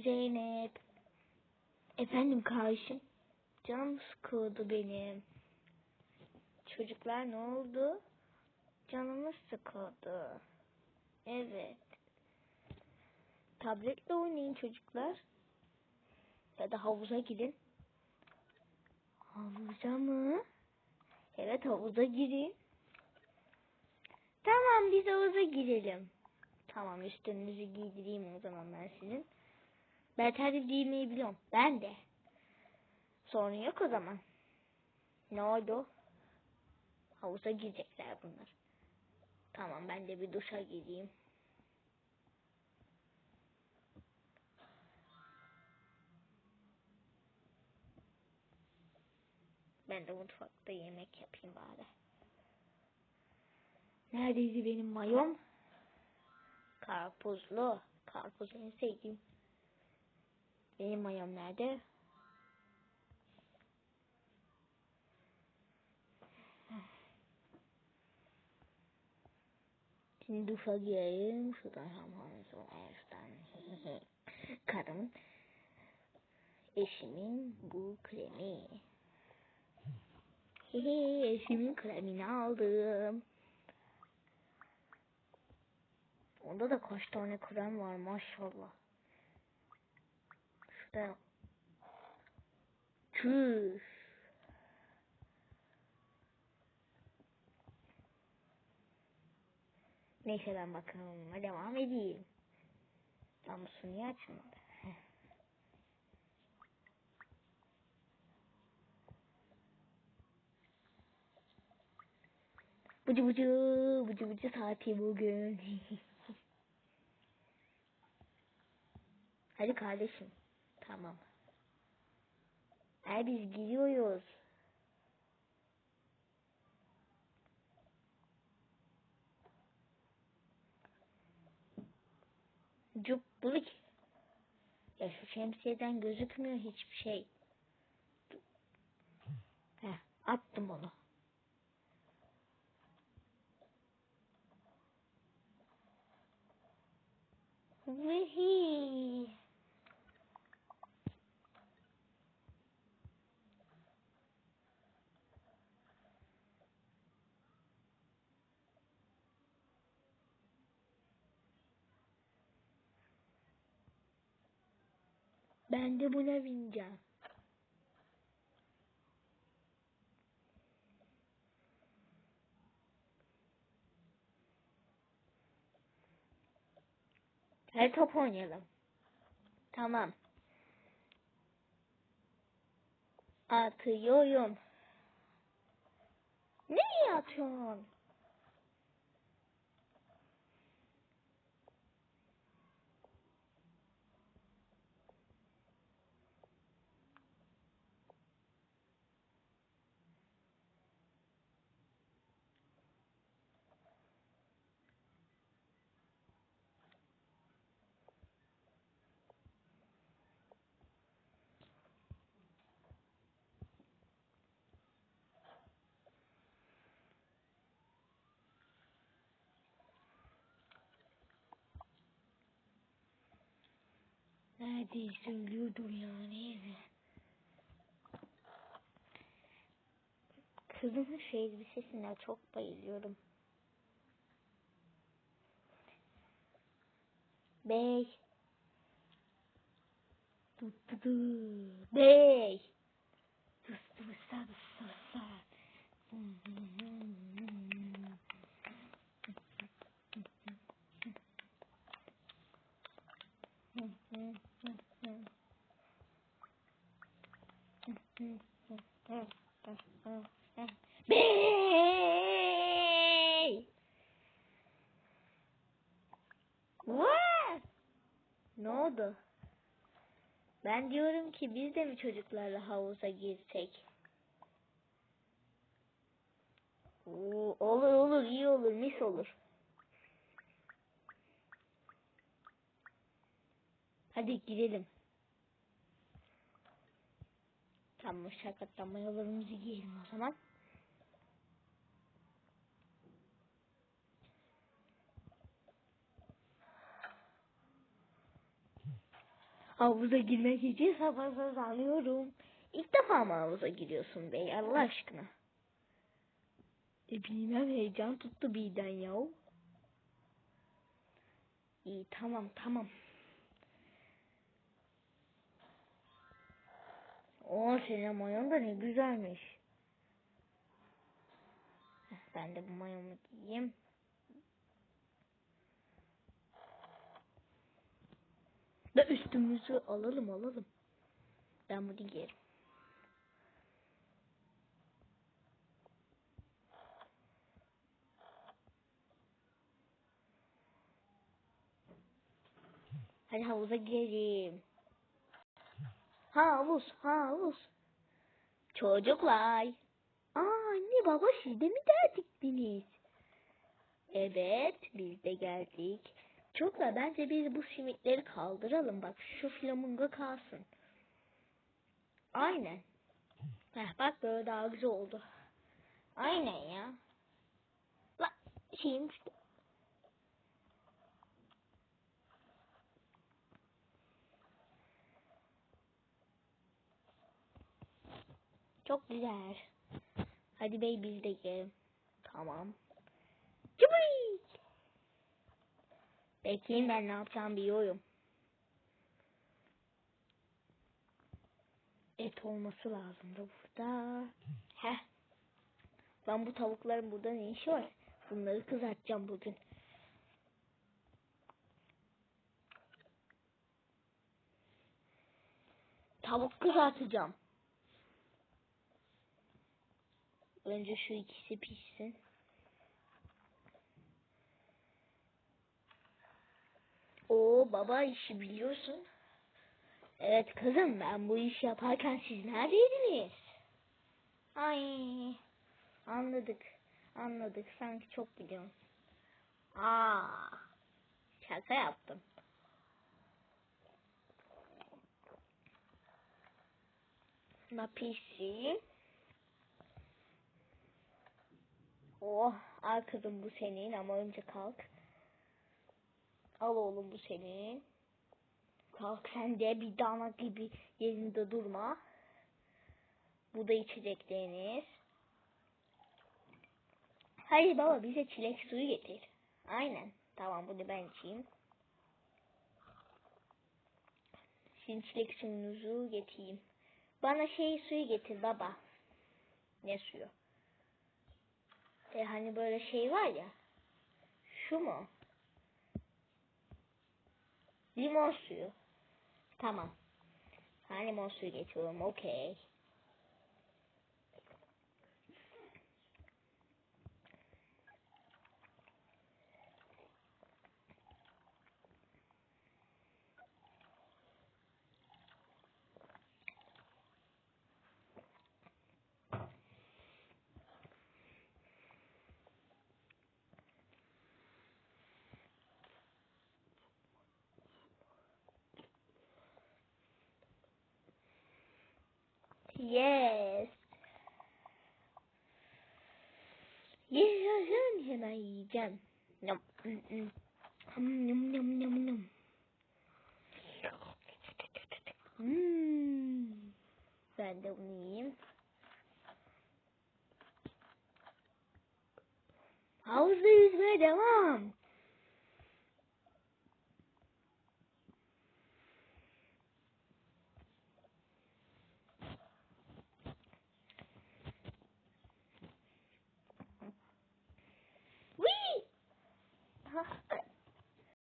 Zeynep. Efendim kardeşim. Canım sıkıldı benim. Çocuklar ne oldu? Canımız sıkıldı. Evet. Tabletle oynayın çocuklar. Ya da havuza gidin. Havuza mı? Evet havuza girin. Tamam biz havuza girelim. Tamam üstünüzü giydireyim o zaman ben sizin. Ben terlik giymeyi biliyorum. Ben de. Sorun yok o zaman. Ne oldu? Havuza girecekler bunlar. Tamam ben de bir duşa gireyim. Ben de mutfakta yemek yapayım bari. Neredeydi benim mayom? Karpuzlu. Karpuz en sevdiğim. Benim mayom nerede? Şimdi duşa gireyim. Şuradan hamam evden. Karımın eşimin bu kremi. Hehe eşimin kremini aldım. Onda da kaç tane krem var maşallah. Şurada. Çüş. Neyse ben bakalım. Devam edeyim. Niye açmadı? Bıcı bıcı bıcı bıcı saati bugün. Hadi kardeşim. Tamam. Ay biz gidiyoruz. Cupbulik. Ya şu şemsiyeden gözükmüyor hiçbir şey. Heh, attım onu. Vihi. Ben de buna bineceğim. Hadi top oynayalım. Tamam. Atıyorum. Nereye atıyorsun? Neredeyse ölüyordum yani. Kızın şu elbisesine çok bayılıyorum. Bey. Du. Bey. Dıs, dıs, dıs, dıs, dıs. Bey! Ne oldu? Ben diyorum ki biz de mi çocuklarla havuza girsek? Oo, olur olur iyi olur mis olur. Hadi girelim. Tamam şakatlama yollarımızı giyelim o zaman. Havuza girmek için sabırsızlanıyorum. İlk defa mı havuza giriyorsun bey Allah aşkına? E bilmem heyecan tuttu birden yahu. İyi tamam tamam. O senin mayon da ne güzelmiş. Ben de bu mayomu giyeyim. Da üstümüzü alalım alalım. Ben bunu giyerim. Hadi havuza girelim. Havuz, havuz. Çocuklar. Aa anne baba siz de mi geldiktiniz? Evet biz de geldik. Çocuklar bence biz bu simitleri kaldıralım. Bak şu flamingo kalsın. Aynen. Heh, bak böyle daha güzel oldu. Aynen ya. Bak şeyim işte. Çok güzel. Hadi bey biz de girelim. Tamam. Cıbıy! Bekleyin ben ne yapacağımı biliyorum. Et olması lazım da burada. Heh. Ben bu tavukların burada ne işi var? Bunları kızartacağım bugün. Tavuk kızartacağım. Önce şu ikisi pişsin. Oo baba işi biliyorsun. Evet kızım ben bu işi yaparken siz neredeydiniz? Ay anladık anladık sanki çok biliyorum. Aa şaka yaptım. Na pişsin. Oh al kızım bu senin ama önce kalk. Al oğlum bu senin. Kalk sen de bir damat gibi yerinde durma. Bu da içecekleriniz. Hayır baba bize çilek suyu getir. Aynen. Tamam bunu ben içeyim. Şimdi çilek suyunuzu getireyim. Bana şey suyu getir baba. Ne suyu? E hani böyle şey var ya. Şu mu? Limon suyu. Tamam. Ha limon suyu getiriyorum. Okey. Yes. Yiyeceğim hemen yiyeceğim. Nom. Mm, mm. Nom nom nom nom. Hmm. Ben de bunu yiyeyim. Havuzda yüzmeye devam.